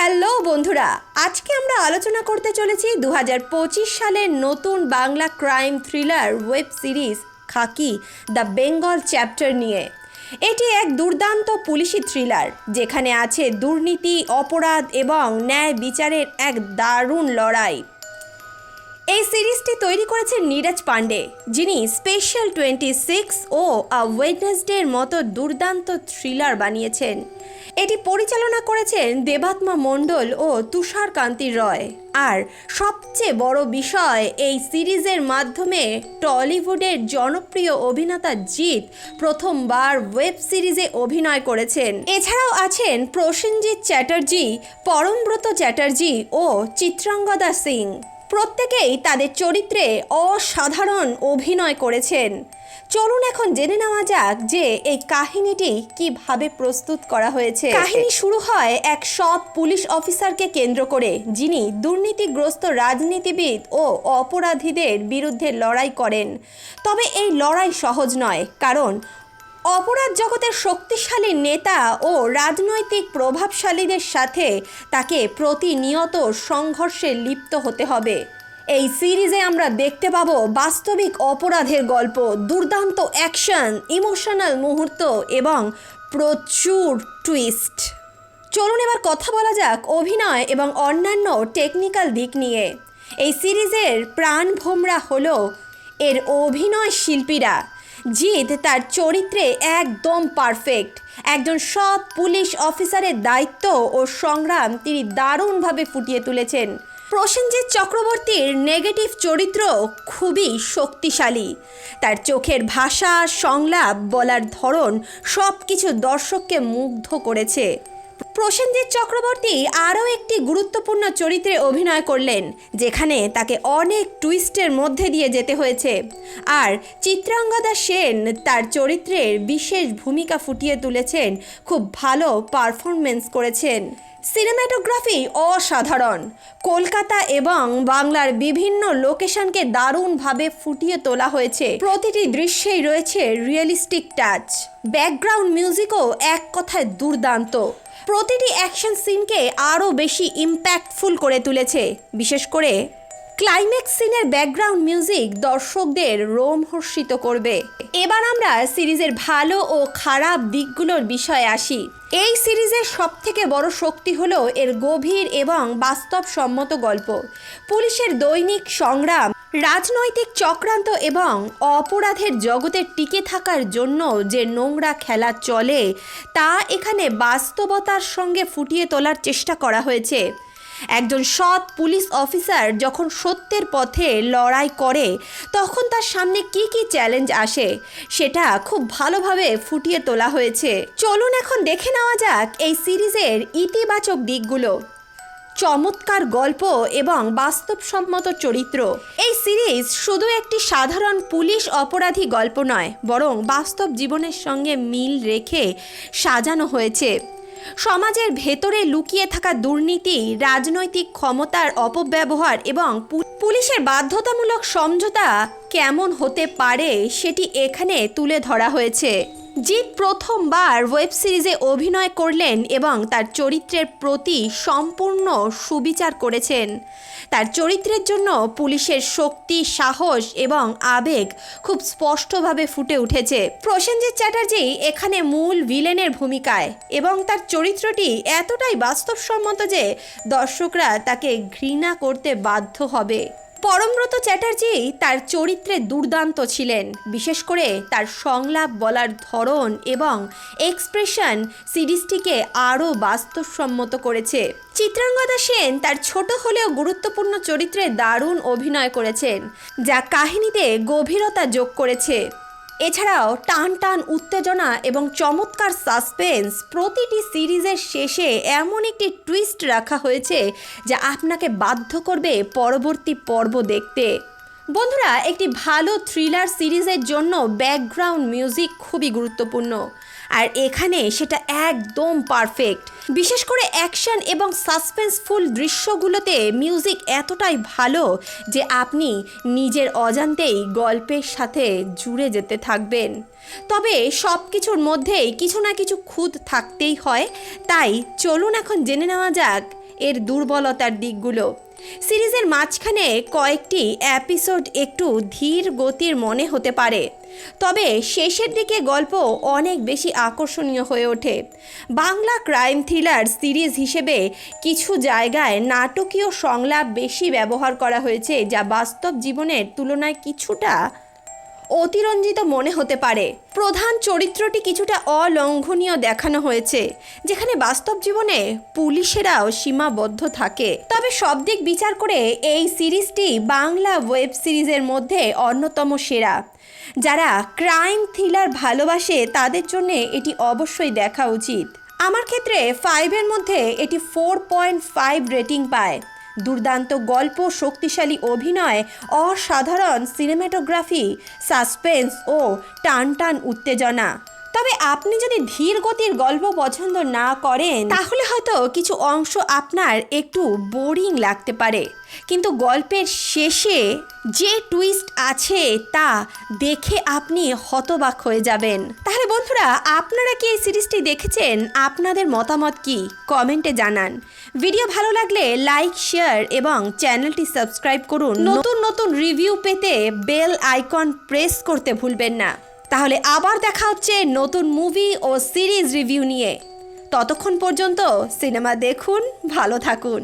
Hello বন্ধুরা, আজকে আমরা আলোচনা করতে চলেছি দু হাজার পঁচিশ সালের নতুন Bangla crime thriller web series Khaki, the Bengal chapter নিয়ে। এটি এক দুর্দান্ত পুলিশি থ্রিলার, যেখানে আছে দুর্নীতি, অপরাধ এবং ন্যায় বিচারের এক দারুণ লড়াই। এই সিরিজটি তৈরি করেছেন নীরজ পান্ডে যিনি স্পেশাল টোয়েন্টি সিক্স ও আ ওয়েডনেসডের মতো দুর্দান্ত থ্রিলার বানিয়েছেন। এটি পরিচালনা করেছেন দেবাত্মা মণ্ডল ও তুষার কান্তি রয়। আর সবচেয়ে বড় বিষয়, এই সিরিজের মাধ্যমে টলিউডের জনপ্রিয় অভিনেতা জিৎ প্রথমবার ওয়েব সিরিজে অভিনয় করেছেন। এছাড়াও আছেন প্রসেনজিৎ চ্যাটার্জি, পরমব্রত চ্যাটার্জি ও চিত্রাঙ্গদা সিং। প্রত্যেকেই তাদের চরিত্রে অসাধারণ অভিনয় করেছেন। চলুন এখন জেনে নেওয়া যাক যে এই কাহিনীটি কীভাবে প্রস্তুত করা হয়েছে। কাহিনী শুরু হয় এক সৎ পুলিশ অফিসারকে কেন্দ্র করে, যিনি দুর্নীতিগ্রস্ত রাজনীতিবিদ ও অপরাধীদের বিরুদ্ধে লড়াই করেন। তবে এই লড়াই সহজ নয়, কারণ অপরাধ জগতের শক্তিশালী নেতা ও রাজনৈতিক প্রভাবশালীদের সাথে তাকে প্রতিনিয়ত সংঘর্ষে লিপ্ত হতে হবে। এই সিরিজে আমরা দেখতে পাবো বাস্তবিক অপরাধের গল্প, দুর্দান্ত অ্যাকশন, ইমোশনাল মুহূর্ত এবং প্রচুর টুইস্ট। চলুন এবার কথা বলা যাক অভিনয় এবং অন্যান্য টেকনিক্যাল দিক নিয়ে। এই সিরিজের প্রাণভোমরা হলো এর অভিনয় শিল্পীরা। জিৎ তার চরিত্রে একদম পারফেক্ট। একজন সৎ পুলিশ অফিসারের দায়িত্ব ও সংগ্রাম তিনি দারুণভাবে ফুটিয়ে তুলেছেন। প্রসেনজিৎ চক্রবর্তীর নেগেটিভ চরিত্র খুবই শক্তিশালী। তার চোখের ভাষা, সংলাপ, বলার ধরন সব কিছু দর্শককে মুগ্ধ করেছে। প্রসেনজিৎ চক্রবর্তী আরও একটি গুরুত্বপূর্ণ চরিত্রে অভিনয় করলেন, যেখানে তাকে অনেক টুইস্টের মধ্যে দিয়ে যেতে হয়েছে। আর চিত্রাঙ্গদা সেন তার চরিত্রের বিশেষ ভূমিকা ফুটিয়ে তুলেছেন, খুব ভালো পারফরমেন্স করেছেন। সিনেমাটোগ্রাফি অসাধারণ। কলকাতা এবং বাংলার বিভিন্ন লোকেশনকে দারুণভাবে ফুটিয়ে তোলা হয়েছে। প্রতিটি দৃশ্যেই রয়েছে রিয়েলিস্টিক টাচ। ব্যাকগ্রাউন্ড মিউজিকও এক কথায় দুর্দান্ত। প্রতিটি অ্যাকশন সিনকে আরও বেশি ইম্প্যাক্টফুল করে তুলেছে। বিশেষ করে ক্লাইম্যাক্স সিনের ব্যাকগ্রাউন্ড মিউজিক দর্শকদের রোমহর্ষিত করবে। এবার আমরা সিরিজের ভালো ও খারাপ দিকগুলোর বিষয়ে আসি। এই সিরিজের সবথেকে বড় শক্তি হলো এর গভীর এবং বাস্তবসম্মত গল্প। পুলিশের দৈনিক সংগ্রাম রাজনৈতিক চক্রান্ত এবং অপরাধের জগতে টিকে থাকার জন্য যে নোংরা খেলা চলে, তা এখানে বাস্তবতার সঙ্গে ফুটিয়ে তোলার চেষ্টা করা হয়েছে। একজন সৎ পুলিশ অফিসার যখন সত্যের পথে লড়াই করে, তখন তার সামনে কি কি চ্যালেঞ্জ আসে, সেটা খুব ভালোভাবে ফুটিয়ে তোলা হয়েছে। চলুন এখন দেখে নেওয়া যাক এই সিরিজের ইতিবাচক দিকগুলো। চমৎকার গল্প এবং বাস্তবসম্মত চরিত্র। এই সিরিজ শুধু একটি সাধারণ পুলিশ অপরাধী গল্প নয়, বরং বাস্তব জীবনের সঙ্গে মিল রেখে সাজানো হয়েছে। সমাজের ভেতরে লুকিয়ে থাকা দুর্নীতি, রাজনৈতিক ক্ষমতার অপব্যবহার এবং পুলিশের বাধ্যতামূলক সমঝোতা কেমন হতে পারে সেটি এখানে তুলে ধরা হয়েছে। জিৎ প্রথমবার ওয়েব সিরিজে অভিনয় করলেন এবং তার চরিত্রের প্রতি সম্পূর্ণ সুবিচার করেছেন। তার চরিত্রের জন্য পুলিশের শক্তি, সাহস এবং আবেগ খুব স্পষ্টভাবে ফুটে উঠেছে। প্রসেনজিৎ চ্যাটার্জি এখানে মূল ভিলেনের ভূমিকায় এবং তার চরিত্রটি এতটাই বাস্তবসম্মত যে দর্শকরা তাকে ঘৃণা করতে বাধ্য হবে। পরমব্রত চ্যাটার্জি তার চরিত্রে দুর্দান্ত ছিলেন। বিশেষ করে তার সংলাপ বলার ধরন এবং এক্সপ্রেশন সিরিজটিকে আরও বাস্তবসম্মত করেছে। চিত্রাঙ্গদা সেন তার ছোট হলেও গুরুত্বপূর্ণ চরিত্রে দারুণ অভিনয় করেছেন, যা কাহিনীতে গভীরতা যোগ করেছে। এছাড়াও টান টান উত্তেজনা এবং চমৎকার সাসপেন্স প্রতিটি সিরিজের শেষে এমন একটি টুইস্ট রাখা হয়েছে যা আপনাকে বাধ্য করবে পরবর্তী পর্ব দেখতে। বন্ধুরা, একটি ভালো থ্রিলার সিরিজের জন্য ব্যাকগ্রাউন্ড মিউজিক খুবই গুরুত্বপূর্ণ। আর এখানে সেটা একদম পারফেক্ট বিশেষ করে অ্যাকশন এবং সাসপেন্সফুল দৃশ্যগুলোতে মিউজিক এতটাই ভালো যে আপনি নিজের অজান্তেই গল্পের সাথে জুড়ে যেতে থাকবেন। তবে সব কিছুর মধ্যেই কিছু না কিছু খুঁত থাকতেই হয়। তাই চলুন এখন জেনে নেওয়া যাক এর দুর্বলতার দিকগুলো। সিরিজের মাঝখানে কয়েকটি এপিসোড একটু ধীর গতির মনে হতে পারে। তবে শেষের দিকে গল্প অনেক বেশি আকর্ষণীয় হয়ে ওঠে। বাংলা ক্রাইম থ্রিলার সিরিজ হিসেবে কিছু জায়গায় নাটকীয় সংলাপ বেশি ব্যবহার করা হয়েছে, যা বাস্তব জীবনের তুলনায় কিছুটা অতিরঞ্জিত মনে হতে পারে। প্রধান চরিত্রটি কিছুটা অলঙ্ঘনীয় দেখানো হয়েছে, যেখানে বাস্তব জীবনে পুলিশেরাও সীমাবদ্ধ থাকে। তবে সব দিক বিচার করে এই সিরিজটি বাংলা ওয়েব সিরিজের মধ্যে অন্যতম সেরা। যারা ক্রাইম থ্রিলার ভালোবাসে, তাদের জন্য এটি অবশ্যই দেখা উচিত। আমার ক্ষেত্রে ফাইভের মধ্যে এটি ফোর পয়েন্ট ফাইভ রেটিং পায়। দুর্দান্ত গল্প শক্তিশালী অভিনয় অসাধারণ সিনেমাটোগ্রাফি সাসপেন্স ও টান টান উত্তেজনা। তবে আপনি যদি ধীর গতির গল্প পছন্দ না করেন, তাহলে হয়তো কিছু অংশ আপনার একটু বোরিং লাগতে পারে। কিন্তু গল্পের শেষে যে টুইস্ট আছে তা দেখে আপনি হতবাক হয়ে যাবেন। তাহলে বন্ধুরা, আপনারা কি এই সিরিজটি দেখেছেন? আপনাদের মতামত কি? কমেন্টে জানান। ভিডিও ভালো লাগলে লাইক শেয়ার এবং চ্যানেলটি সাবস্ক্রাইব করুন। নতুন নতুন রিভিউ পেতে বেল আইকন প্রেস করতে ভুলবেন না। তাহলে আবার দেখা হচ্ছে নতুন মুভি ও সিরিজ রিভিউ নিয়ে। ততক্ষণ পর্যন্ত সিনেমা দেখুন, ভালো থাকুন।